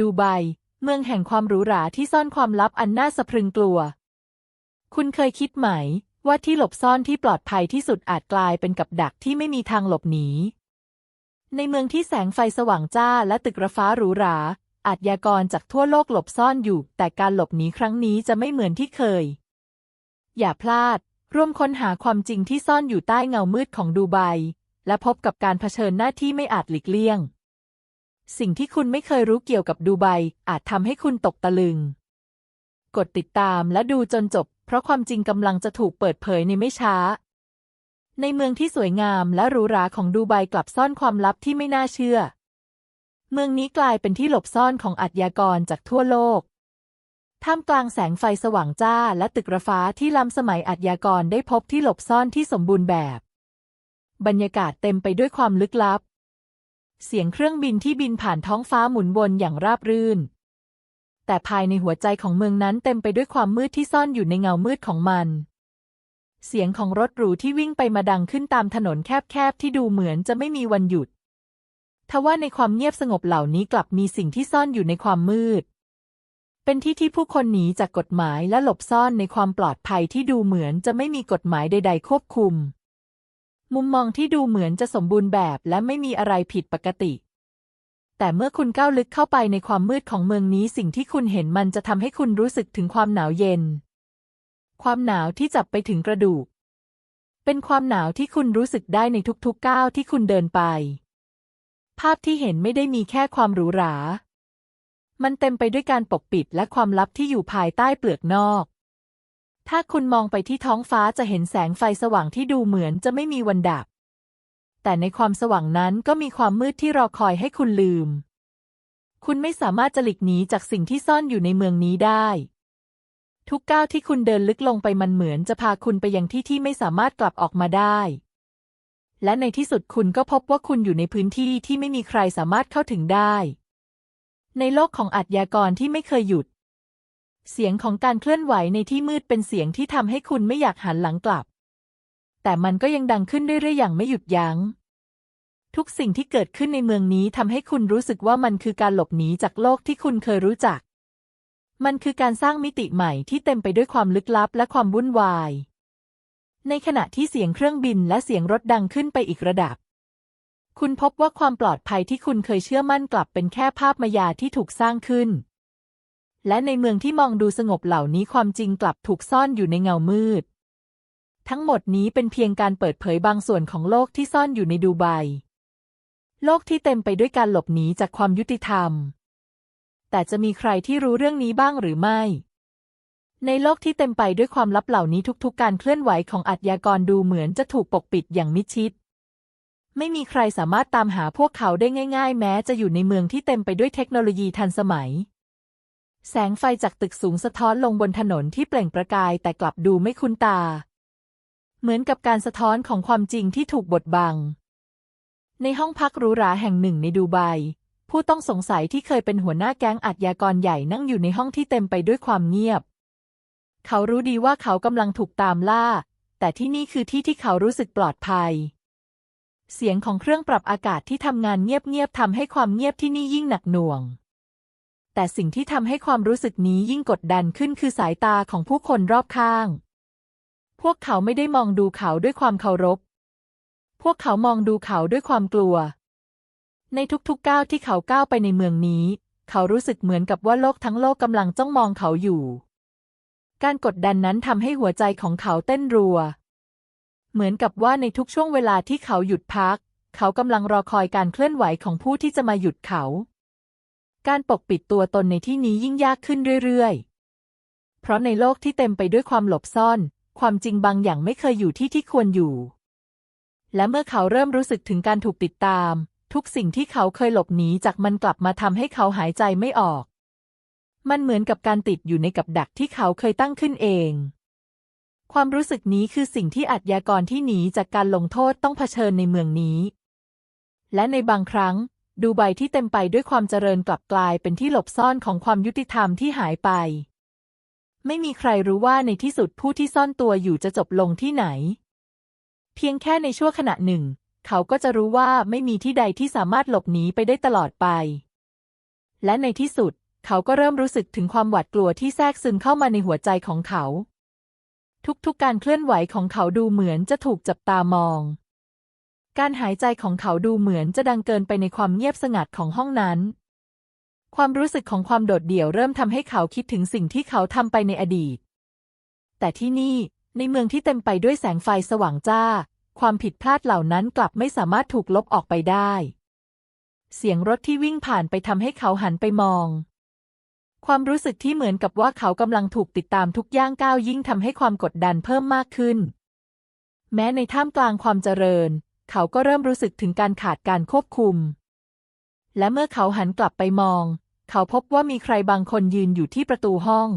ดูไบ เมืองแห่งความหรูหราที่ซ่อนความลับอันน่าสะพรึงกลัว คุณเคยคิดไหม ว่าที่หลบซ่อนที่ปลอดภัยที่สุดอาจกลายเป็นกับดักที่ไม่มีทางหลบหนี ในเมืองที่แสงไฟสว่างจ้าและตึกระฟ้าหรูหราอาชญากรจากทั่วโลกหลบซ่อนอยู่ แต่การหลบหนีครั้งนี้จะไม่เหมือนที่เคย อย่าพลาด ร่วมค้นหาความจริงที่ซ่อนอยู่ใต้เงามืดของดูไบ และพบกับการเผชิญหน้าที่ไม่อาจหลีกเลี่ยง สิ่งที่คุณไม่เคยรู้เกี่ยวกับดูไบอาจทำให้คุณตกตะลึง กดติดตามและดูจนจบ เพราะความจริงกำลังจะถูกเปิดเผยในไม่ช้า ในเมืองที่สวยงามและหรูหราของดูไบกลับซ่อนความลับที่ไม่น่าเชื่อ เมืองนี้กลายเป็นที่หลบซ่อนของอาชญากรจากทั่วโลก ท่ามกลางแสงไฟสว่างจ้าและตึกระฟ้าที่ล้ำสมัยอาชญากรได้พบที่หลบซ่อนที่สมบูรณ์แบบ บรรยากาศเต็มไปด้วยความลึกลับ เสียงเครื่องบินที่บินผ่านท้องฟ้าหมุนวนอย่างราบรื่น แต่ภายในหัวใจของเมืองนั้นเต็มไปด้วยความมืดที่ซ่อนอยู่ในเงามืดของมัน เสียงของรถหรูที่วิ่งไปมาดังขึ้นตามถนนแคบๆที่ดูเหมือนจะไม่มีวันหยุด ทว่าในความเงียบสงบเหล่านี้กลับมีสิ่งที่ซ่อนอยู่ในความมืด เป็นที่ที่ผู้คนหนีจากกฎหมายและหลบซ่อนในความปลอดภัยที่ดูเหมือนจะไม่มีกฎหมายใด ๆ ควบคุม มุมมองที่ดูเหมือนจะสมบูรณ์แบบและไม่มีอะไรผิดปกติ แต่เมื่อคุณก้าวลึกเข้าไปในความมืดของเมืองนี้สิ่งที่คุณเห็นมันจะทำให้คุณรู้สึกถึงความหนาวเย็น ความหนาวที่จับไปถึงกระดูก เป็นความหนาวที่คุณรู้สึกได้ในทุกๆก้าวที่คุณเดินไป ภาพที่เห็นไม่ได้มีแค่ความหรูหรา มันเต็มไปด้วยการปกปิดและความลับที่อยู่ภายใต้เปลือกนอก ถ้าคุณมองไปที่ท้องฟ้าจะเห็นแสงไฟสว่างที่ดูเหมือนจะไม่มีวันดับ แต่ในความสว่างนั้นก็มีความมืดที่รอคอยให้คุณลืม คุณไม่สามารถจะหลีกหนีจากสิ่งที่ซ่อนอยู่ในเมืองนี้ได้ ทุกก้าวที่คุณเดินลึกลงไปมันเหมือนจะพาคุณไปยังที่ที่ไม่สามารถกลับออกมาได้ และในที่สุดคุณก็พบว่าคุณอยู่ในพื้นที่ที่ไม่มีใครสามารถเข้าถึงได้ ในโลกของอาชญากรที่ไม่เคยหยุด เสียงของการเคลื่อนไหวในที่มืดเป็นเสียงที่ทำให้คุณไม่อยากหันหลังกลับ แต่มันก็ยังดังขึ้นเรื่อยๆอย่างไม่หยุดยัง้ง ทุกสิ่งที่เกิดขึ้นในเมืองนี้ทำให้คุณรู้สึกว่ามันคือการหลบหนีจากโลกที่คุณเคยรู้จัก มันคือการสร้างมิติใหม่ที่เต็มไปด้วยความลึกลับและความวุ่นวาย ในขณะที่เสียงเครื่องบินและเสียงรถดังขึ้นไปอีกระดับ คุณพบว่าความปลอดภัยที่คุณเคยเชื่อมั่นกลับเป็นแค่ภาพมายาที่ถูกสร้างขึ้น และในเมืองที่มองดูสงบเหล่านี้ความจริงกลับถูกซ่อนอยู่ในเงามืด ทั้งหมดนี้เป็นเพียงการเปิดเผยบางส่วนของโลกที่ซ่อนอยู่ในดูไบ โลกที่เต็มไปด้วยการหลบหนีจากความยุติธรรม แต่จะมีใครที่รู้เรื่องนี้บ้างหรือไม่ ในโลกที่เต็มไปด้วยความลับเหล่านี้ทุกๆ การเคลื่อนไหวของอาชญากรดูเหมือนจะถูกปกปิดอย่างมิดชิดไม่มีใครสามารถตามหาพวกเขาได้ง่าย ๆ แม้จะอยู่ในเมืองที่เต็มไปด้วยเทคโนโลยีทันสมัย แสงไฟจากตึกสูงสะท้อนลงบนถนนที่เปล่งประกายแต่กลับดูไม่คุ้นตา เหมือนกับการสะท้อนของความจริงที่ถูกบดบัง ในห้องพักหรูหราแห่งหนึ่งในดูไบ ผู้ต้องสงสัยที่เคยเป็นหัวหน้าแก๊งอาชญากรใหญ่นั่งอยู่ในห้องที่เต็มไปด้วยความเงียบ เขารู้ดีว่าเขากำลังถูกตามล่า แต่ที่นี่คือที่ที่เขารู้สึกปลอดภัย เสียงของเครื่องปรับอากาศที่ทำงานเงียบๆทำให้ความเงียบที่นี่ยิ่งหนักหน่วง แต่สิ่งที่ทำให้ความรู้สึกนี้ยิ่งกดดันขึ้นคือสายตาของผู้คนรอบข้าง พวกเขาไม่ได้มองดูเขาด้วยความเคารพ พวกเขามองดูเขาด้วยความกลัว ในทุกๆก้าวที่เขาก้าวไปในเมืองนี้ เขารู้สึกเหมือนกับว่าโลกทั้งโลกกำลังจ้องมองเขาอยู่ การกดดันนั้นทำให้หัวใจของเขาเต้นรัว เหมือนกับว่าในทุกช่วงเวลาที่เขาหยุดพัก เขากำลังรอคอยการเคลื่อนไหวของผู้ที่จะมาหยุดเขา การปกปิดตัวตนในที่นี้ยิ่งยากขึ้นเรื่อยๆ เพราะในโลกที่เต็มไปด้วยความหลบซ่อน ความจริงบางอย่างไม่เคยอยู่ที่ที่ควรอยู่ และเมื่อเขาเริ่มรู้สึกถึงการถูกติดตาม ทุกสิ่งที่เขาเคยหลบหนีจากมันกลับมาทำให้เขาหายใจไม่ออก มันเหมือนกับการติดอยู่ในกับดักที่เขาเคยตั้งขึ้นเอง ความรู้สึกนี้คือสิ่งที่อาชญากรที่หนีจากการลงโทษต้องเผชิญในเมืองนี้ และในบางครั้ง ดูไบที่เต็มไปด้วยความเจริญกลับกลายเป็นที่หลบซ่อนของความยุติธรรมที่หายไป ไม่มีใครรู้ว่าในที่สุดผู้ที่ซ่อนตัวอยู่จะจบลงที่ไหน เพียงแค่ในชั่วขณะหนึ่ง เขาก็จะรู้ว่าไม่มีที่ใดที่สามารถหลบหนีไปได้ตลอดไป และในที่สุด เขาก็เริ่มรู้สึกถึงความหวาดกลัวที่แทรกซึมเข้ามาในหัวใจของเขา ทุกๆการเคลื่อนไหวของเขาดูเหมือนจะถูกจับตามอง การหายใจของเขาดูเหมือนจะดังเกินไปในความเงียบสงัดของห้องนั้น ความรู้สึกของความโดดเดี่ยวเริ่มทำให้เขาคิดถึงสิ่งที่เขาทำไปในอดีต แต่ที่นี่ในเมืองที่เต็มไปด้วยแสงไฟสว่างจ้า ความผิดพลาดเหล่านั้นกลับไม่สามารถถูกลบออกไปได้ เสียงรถที่วิ่งผ่านไปทำให้เขาหันไปมอง ความรู้สึกที่เหมือนกับว่าเขากำลังถูกติดตามทุกย่างก้าวยิ่งทำให้ความกดดันเพิ่มมากขึ้น แม้ในท่ามกลางความเจริญ เขาก็เริ่มรู้สึกถึงการขาดการควบคุม และเมื่อเขาหันกลับไปมอง เขาพบว่ามีใครบางคนยืนอยู่ที่ประตูห้อง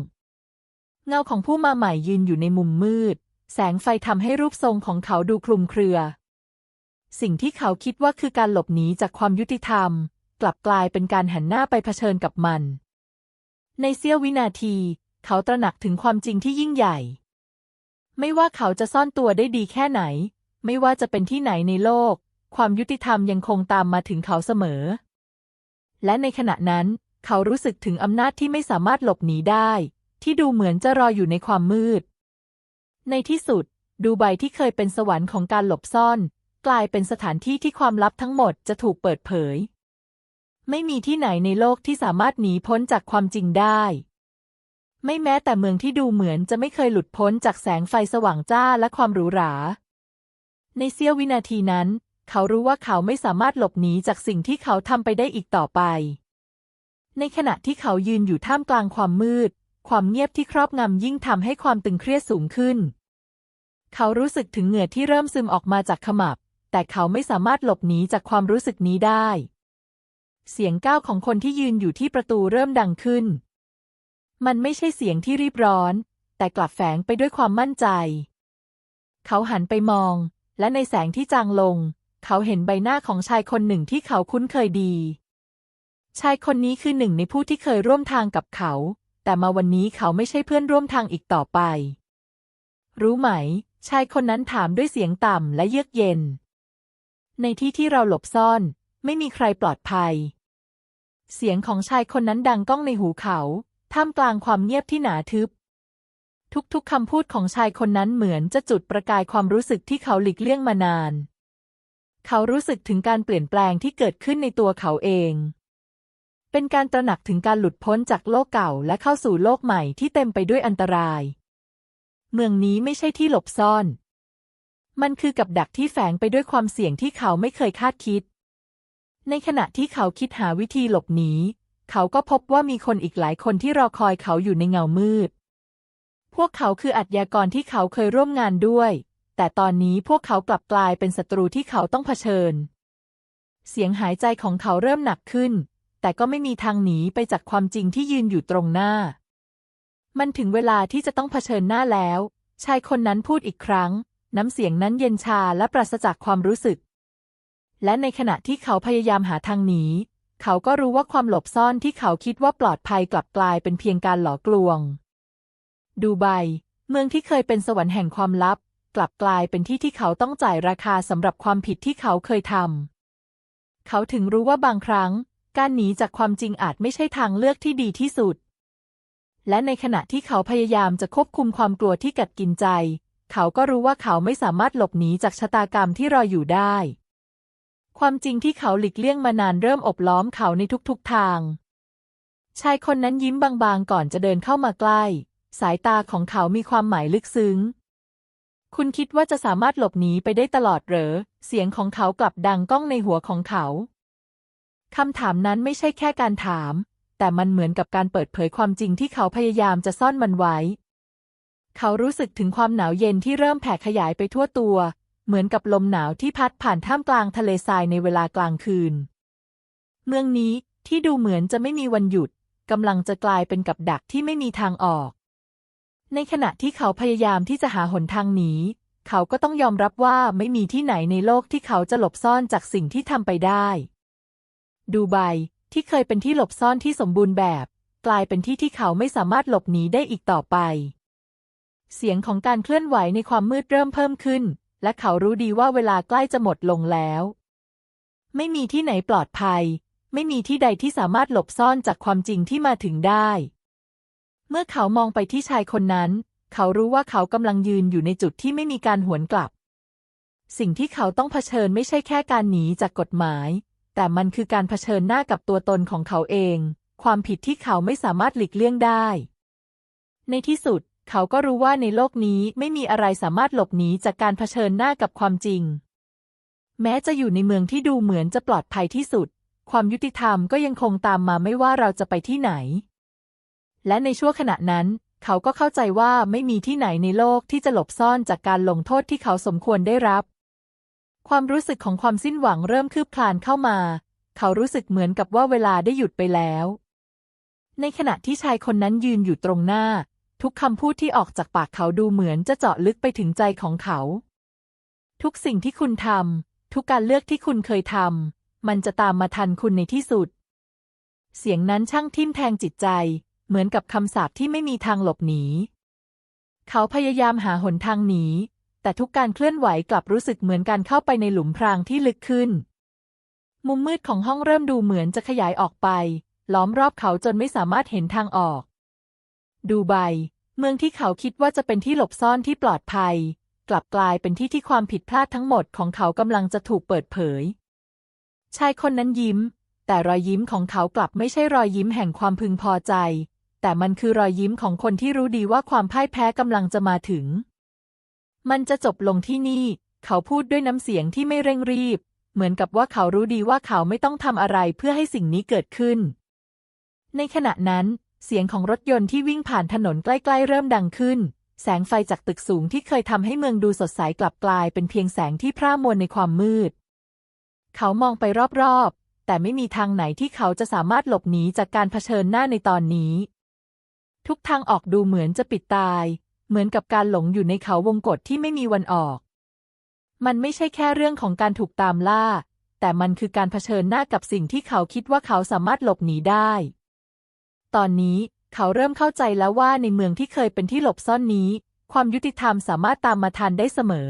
เงาของผู้มาใหม่ยืนอยู่ในมุมมืด แสงไฟทำให้รูปทรงของเขาดูคลุมเครือ สิ่งที่เขาคิดว่าคือการหลบหนีจากความยุติธรรม กลับกลายเป็นการหันหน้าไปเผชิญกับมัน ในเสี้ยววินาที เขาตระหนักถึงความจริงที่ยิ่งใหญ่ ไม่ว่าเขาจะซ่อนตัวได้ดีแค่ไหน ไม่ว่าจะเป็นที่ไหนในโลก ความยุติธรรมยังคงตามมาถึงเขาเสมอ และในขณะนั้น เขารู้สึกถึงอำนาจที่ไม่สามารถหลบหนีได้ ที่ดูเหมือนจะรออยู่ในความมืด ในที่สุด ดูไบที่เคยเป็นสวรรค์ของการหลบซ่อน กลายเป็นสถานที่ที่ความลับทั้งหมดจะถูกเปิดเผย ไม่มีที่ไหนในโลกที่สามารถหนีพ้นจากความจริงได้ไม่แม้แต่เมืองที่ดูเหมือนจะไม่เคยหลุดพ้นจากแสงไฟสว่างจ้าและความหรูหรา ในเสี้ยววินาทีนั้น เขารู้ว่าเขาไม่สามารถหลบหนีจากสิ่งที่เขาทำไปได้อีกต่อไป ในขณะที่เขายืนอยู่ท่ามกลางความมืด ความเงียบที่ครอบงำยิ่งทำให้ความตึงเครียดสูงขึ้น เขารู้สึกถึงเหงื่อที่เริ่มซึมออกมาจากขมับ แต่เขาไม่สามารถหลบหนีจากความรู้สึกนี้ได้ เสียงก้าวของคนที่ยืนอยู่ที่ประตูเริ่มดังขึ้น มันไม่ใช่เสียงที่รีบร้อน แต่กลับแฝงไปด้วยความมั่นใจ เขาหันไปมอง และในแสงที่จางลง เขาเห็นใบหน้าของชายคนหนึ่งที่เขาคุ้นเคยดี ชายคนนี้คือหนึ่งในผู้ที่เคยร่วมทางกับเขา แต่มาวันนี้เขาไม่ใช่เพื่อนร่วมทางอีกต่อไป รู้ไหม ชายคนนั้นถามด้วยเสียงต่ำและเยือกเย็น ในที่ที่เราหลบซ่อน ไม่มีใครปลอดภัย เสียงของชายคนนั้นดังก้องในหูเขา ท่ามกลางความเงียบที่หนาทึบ ทุกๆคำพูดของชายคนนั้นเหมือนจะจุดประกายความรู้สึกที่เขาหลีกเลี่ยงมานาน เขารู้สึกถึงการเปลี่ยนแปลงที่เกิดขึ้นในตัวเขาเอง เป็นการตระหนักถึงการหลุดพ้นจากโลกเก่าและเข้าสู่โลกใหม่ที่เต็มไปด้วยอันตราย เมืองนี้ไม่ใช่ที่หลบซ่อน มันคือกับดักที่แฝงไปด้วยความเสี่ยงที่เขาไม่เคยคาดคิด ในขณะที่เขาคิดหาวิธีหลบหนี เขาก็พบว่ามีคนอีกหลายคนที่รอคอยเขาอยู่ในเงามืด พวกเขาคืออัจญากรที่เขาเคยร่วมงานด้วย แต่ตอนนี้พวกเขากลับกลายเป็นศัตรูที่เขาต้องเผชิญ เสียงหายใจของเขาเริ่มหนักขึ้น แต่ก็ไม่มีทางหนีไปจากความจริงที่ยืนอยู่ตรงหน้า มันถึงเวลาที่จะต้องเผชิญหน้าแล้ว ชายคนนั้นพูดอีกครั้ง น้ำเสียงนั้นเย็นชาและปราศจากความรู้สึก และในขณะที่เขาพยายามหาทางหนีเขาก็รู้ว่าความหลบซ่อนที่เขาคิดว่าปลอดภัยกลับกลายเป็นเพียงการหลอกลวง ดูไบเมืองที่เคยเป็นสวรรค์แห่งความลับ กลับกลายเป็นที่ที่เขาต้องจ่ายราคาสำหรับความผิดที่เขาเคยทำเขาถึงรู้ว่าบางครั้ง การหนีจากความจริงอาจไม่ใช่ทางเลือกที่ดีที่สุด และในขณะที่เขาพยายามจะควบคุมความกลัวที่กัดกินใจ เขาก็รู้ว่าเขาไม่สามารถหลบหนีจากชะตากรรมที่รออยู่ได้ ความจริงที่เขาหลีกเลี่ยงมานานเริ่มอบล้อมเขาในทุกๆทาง ชายคนนั้นยิ้มบางๆก่อนจะเดินเข้ามาใกล้ สายตาของเขามีความหมายลึกซึ้ง คุณคิดว่าจะสามารถหลบหนีไปได้ตลอดเหรอ เสียงของเขากลับดังก้องในหัวของเขา คำถามนั้นไม่ใช่แค่การถาม แต่มันเหมือนกับการเปิดเผยความจริงที่เขาพยายามจะซ่อนมันไว้ เขารู้สึกถึงความหนาวเย็นที่เริ่มแผ่ขยายไปทั่วตัว เหมือนกับลมหนาวที่พัดผ่านท่ามกลางทะเลทรายในเวลากลางคืน เมืองนี้ที่ดูเหมือนจะไม่มีวันหยุดกำลังจะกลายเป็นกับดักที่ไม่มีทางออก ในขณะที่เขาพยายามที่จะหาหนทางหนีเขาก็ต้องยอมรับว่าไม่มีที่ไหนในโลกที่เขาจะหลบซ่อนจากสิ่งที่ทำไปได้ ดูไบที่เคยเป็นที่หลบซ่อนที่สมบูรณ์แบบ กลายเป็นที่ที่เขาไม่สามารถหลบหนีได้อีกต่อไป เสียงของการเคลื่อนไหวในความมืดเริ่มเพิ่มขึ้น และเขารู้ดีว่าเวลาใกล้จะหมดลงแล้ว ไม่มีที่ไหนปลอดภัย ไม่มีที่ใดที่สามารถหลบซ่อนจากความจริงที่มาถึงได้ เมื่อเขามองไปที่ชายคนนั้น เขารู้ว่าเขากำลังยืนอยู่ในจุดที่ไม่มีการหวนกลับ สิ่งที่เขาต้องเผชิญไม่ใช่แค่การหนีจากกฎหมาย แต่มันคือการเผชิญหน้ากับตัวตนของเขาเอง ความผิดที่เขาไม่สามารถหลีกเลี่ยงได้ ในที่สุด เขาก็รู้ว่าในโลกนี้ไม่มีอะไรสามารถหลบหนีจากการเผชิญหน้ากับความจริง แม้จะอยู่ในเมืองที่ดูเหมือนจะปลอดภัยที่สุด ความยุติธรรมก็ยังคงตามมาไม่ว่าเราจะไปที่ไหน และในช่วงขณะนั้น เขาก็เข้าใจว่าไม่มีที่ไหนในโลกที่จะหลบซ่อนจากการลงโทษที่เขาสมควรได้รับ ความรู้สึกของความสิ้นหวังเริ่มคืบคลานเข้ามา เขารู้สึกเหมือนกับว่าเวลาได้หยุดไปแล้ว ในขณะที่ชายคนนั้นยืนอยู่ตรงหน้า ทุกคำพูดที่ออกจากปากเขาดูเหมือนจะเจาะลึกไปถึงใจของเขา ทุกสิ่งที่คุณทำทุกการเลือกที่คุณเคยทำมันจะตามมาทันคุณในที่สุด เสียงนั้นช่างทิ่มแทงจิตใจ เหมือนกับคำสาปที่ไม่มีทางหลบหนี เขาพยายามหาหนทางหนี แต่ทุกการเคลื่อนไหวกลับรู้สึกเหมือนการเข้าไปในหลุมพรางที่ลึกขึ้น มุมมืดของห้องเริ่มดูเหมือนจะขยายออกไป ล้อมรอบเขาจนไม่สามารถเห็นทางออก ดูไบ เมืองที่เขาคิดว่าจะเป็นที่หลบซ่อนที่ปลอดภัย กลับกลายเป็นที่ที่ความผิดพลาดทั้งหมดของเขากำลังจะถูกเปิดเผย ชายคนนั้นยิ้มแต่รอยยิ้มของเขากลับไม่ใช่รอยยิ้มแห่งความพึงพอใจ แต่มันคือรอยยิ้มของคนที่รู้ดีว่าความพ่ายแพ้กำลังจะมาถึง มันจะจบลงที่นี่ เขาพูดด้วยน้ำเสียงที่ไม่เร่งรีบ เหมือนกับว่าเขารู้ดีว่าเขาไม่ต้องทำอะไรเพื่อให้สิ่งนี้เกิดขึ้น ในขณะนั้น เสียงของรถยนต์ที่วิ่งผ่านถนนใกล้ ๆ เริ่มดังขึ้น แสงไฟจากตึกสูงที่เคยทำให้เมืองดูสดใสกลับกลายเป็นเพียงแสงที่พร่ามวลในความมืด เขามองไปรอบๆแต่ไม่มีทางไหนที่เขาจะสามารถหลบหนีจากการเผชิญหน้าในตอนนี้ ทุกทางออกดูเหมือนจะปิดตาย เหมือนกับการหลงอยู่ในเขาวงกฏที่ไม่มีวันออก มันไม่ใช่แค่เรื่องของการถูกตามล่า แต่มันคือการเผชิญหน้ากับสิ่งที่เขาคิดว่าเขาสามารถหลบหนีได้ ตอนนี้เขาเริ่มเข้าใจแล้วว่าในเมืองที่เคยเป็นที่หลบซ่อนนี้ ความยุติธรรมสามารถตามมาทันได้เสมอ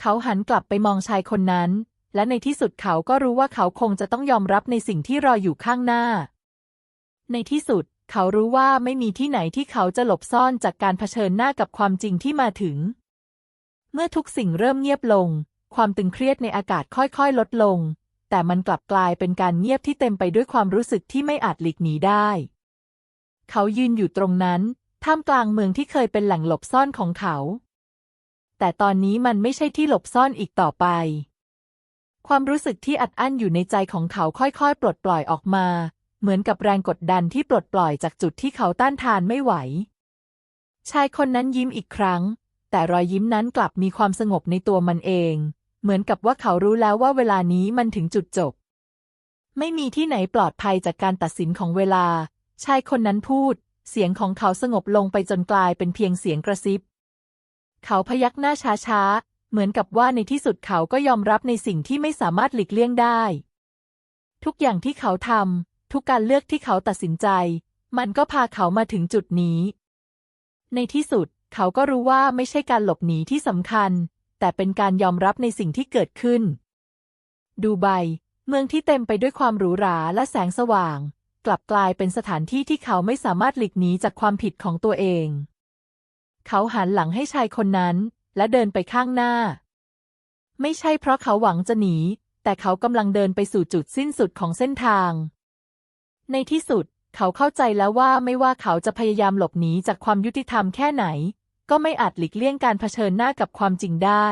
เขาหันกลับไปมองชายคนนั้น และในที่สุดเขาก็รู้ว่าเขาคงจะต้องยอมรับในสิ่งที่รออยู่ข้างหน้า ในที่สุด เขารู้ว่าไม่มีที่ไหนที่เขาจะหลบซ่อนจากการเผชิญหน้ากับความจริงที่มาถึง เมื่อทุกสิ่งเริ่มเงียบลง ความตึงเครียดในอากาศค่อยๆ ลดลง แต่มันกลับกลายเป็นการเงียบที่เต็มไปด้วยความรู้สึกที่ไม่อาจหลีกหนีได้ เขายืนอยู่ตรงนั้น ท่ามกลางเมืองที่เคยเป็นแหล่งหลบซ่อนของเขา แต่ตอนนี้มันไม่ใช่ที่หลบซ่อนอีกต่อไป ความรู้สึกที่อัดอั้นอยู่ในใจของเขาค่อยๆ ปลดปล่อยออกมา เหมือนกับแรงกดดันที่ปลดปล่อยจากจุดที่เขาต้านทานไม่ไหว ชายคนนั้นยิ้มอีกครั้ง แต่รอยยิ้มนั้นกลับมีความสงบในตัวมันเอง เหมือนกับว่าเขารู้แล้วว่าเวลานี้มันถึงจุดจบ ไม่มีที่ไหนปลอดภัยจากการตัดสินของเวลา ชายคนนั้นพูด เสียงของเขาสงบลงไปจนกลายเป็นเพียงเสียงกระซิบ เขาพยักหน้าช้าๆเหมือนกับว่าในที่สุดเขาก็ยอมรับในสิ่งที่ไม่สามารถหลีกเลี่ยงได้ ทุกอย่างที่เขาทำ ทุกการเลือกที่เขาตัดสินใจ มันก็พาเขามาถึงจุดนี้ ในที่สุดเขาก็รู้ว่าไม่ใช่การหลบหนีที่สำคัญ แต่เป็นการยอมรับในสิ่งที่เกิดขึ้น ดูไบเมืองที่เต็มไปด้วยความหรูหราและแสงสว่าง กลับกลายเป็นสถานที่ที่เขาไม่สามารถหลีกหนีจากความผิดของตัวเอง เขาหันหลังให้ชายคนนั้น และเดินไปข้างหน้า ไม่ใช่เพราะเขาหวังจะหนี แต่เขากำลังเดินไปสู่จุดสิ้นสุดของเส้นทาง ในที่สุดเขาเข้าใจแล้วว่าไม่ว่าเขาจะพยายามหลบหนีจากความยุติธรรมแค่ไหน ก็ไม่อาจหลีกเลี่ยงการเผชิญหน้ากับความจริงได้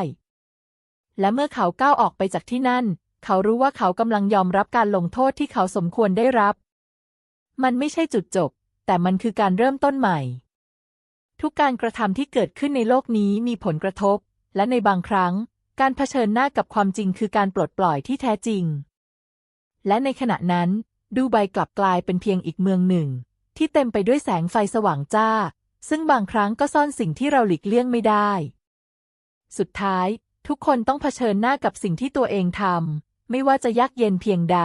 และเมื่อเขาก้าวออกไปจากที่นั่น เขารู้ว่าเขากำลังยอมรับการลงโทษที่เขาสมควรได้รับ มันไม่ใช่จุดจบ แต่มันคือการเริ่มต้นใหม่ ทุกการกระทำที่เกิดขึ้นในโลกนี้มีผลกระทบ และในบางครั้ง การเผชิญหน้ากับความจริงคือการปลดปล่อยที่แท้จริง และในขณะนั้น ดูไบกลับกลายเป็นเพียงอีกเมืองหนึ่ง ที่เต็มไปด้วยแสงไฟสว่างจ้า ซึ่งบางครั้งก็ซ่อนสิ่งที่เราหลีกเลี่ยงไม่ได้ สุดท้าย ทุกคนต้องเผชิญหน้ากับสิ่งที่ตัวเองทำไม่ว่าจะยากเย็นเพียงใด